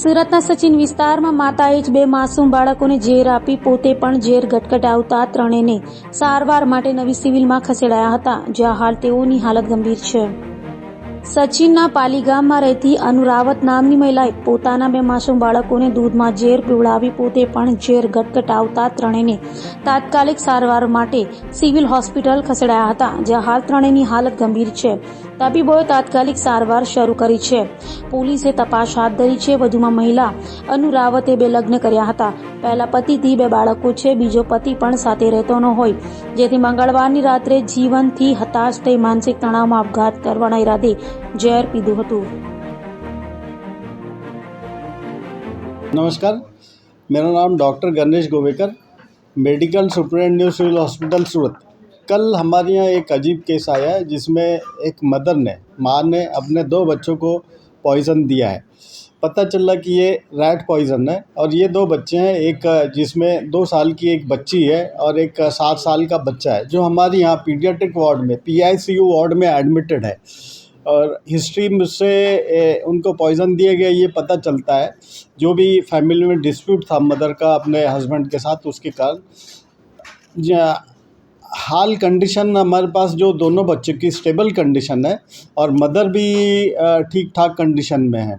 સુરતના સચિન વિસ્તારમાં માતાએ જ બે માસૂમ બાળકોને ઝેર આપી પોતે પણ ઝેર ગટગટાવતા ત્રણેયને સારવાર માટે નવી સિવિલમાં ખસેડાયા હતા, જ્યાં હાલ તેઓની હાલત ગંભીર છે. સચિનના પાલી ગામમાં રહેતી અનુરાવત નામની મહિલાએ પોતાના બે માસૂમ બાળકોને દૂધમાં ઝેર પીવડાવી પોતે પણ ઝેર ગટગટાવતા ત્રણેયને તાત્કાલિક સારવાર માટે સિવિલ હોસ્પિટલ ખસેડાયા હતા, જ્યાં હાલ ત્રણેયની હાલત ગંભીર છે. તબીબોએ તાત્કાલિક સારવાર શરૂ કરી છે. પોલીસે તપાસ હાથ ધરી છે. વધુમાં મહિલા અનુરાવતે બે લગ્ન કર્યા હતા. પહેલા પતિથી બે બાળકો છે બીજો પતિ પણ સાથે રહેતો ન હોય જેથી મંગળવારની રાત્રે જીવનથી હતાશ થઈ માનસિક તણાવમાં આપઘાત કરવાના ઈરાદે ઝેર પીધું હતું नमस्कार मेरा नाम doctor Ganesh Govekar medical superintendent civil hospital Surat कल हमारे यहाँ एक अजीब केस आया है जिसमें एक मदर ने माँ ने अपने दो बच्चों को पॉइज़न दिया है पता चला कि ये रैट पॉइज़न है और ये दो बच्चे हैं, एक जिसमें दो साल की एक बच्ची है और एक सात साल का बच्चा है, जो हमारे यहाँ पीडियाट्रिक वार्ड में पीआईसीयू वार्ड में एडमिटेड है। और हिस्ट्री से उनको पॉइज़न दिया गया, ये पता चलता है, जो भी फैमिली में डिस्प्यूट था मदर का अपने हस्बैंड के साथ, उसके कारण। हाल कंडीशन हमारे पास जो दोनों बच्चों की स्टेबल कंडीशन है और मदर भी ठीक ठाक कंडीशन में है।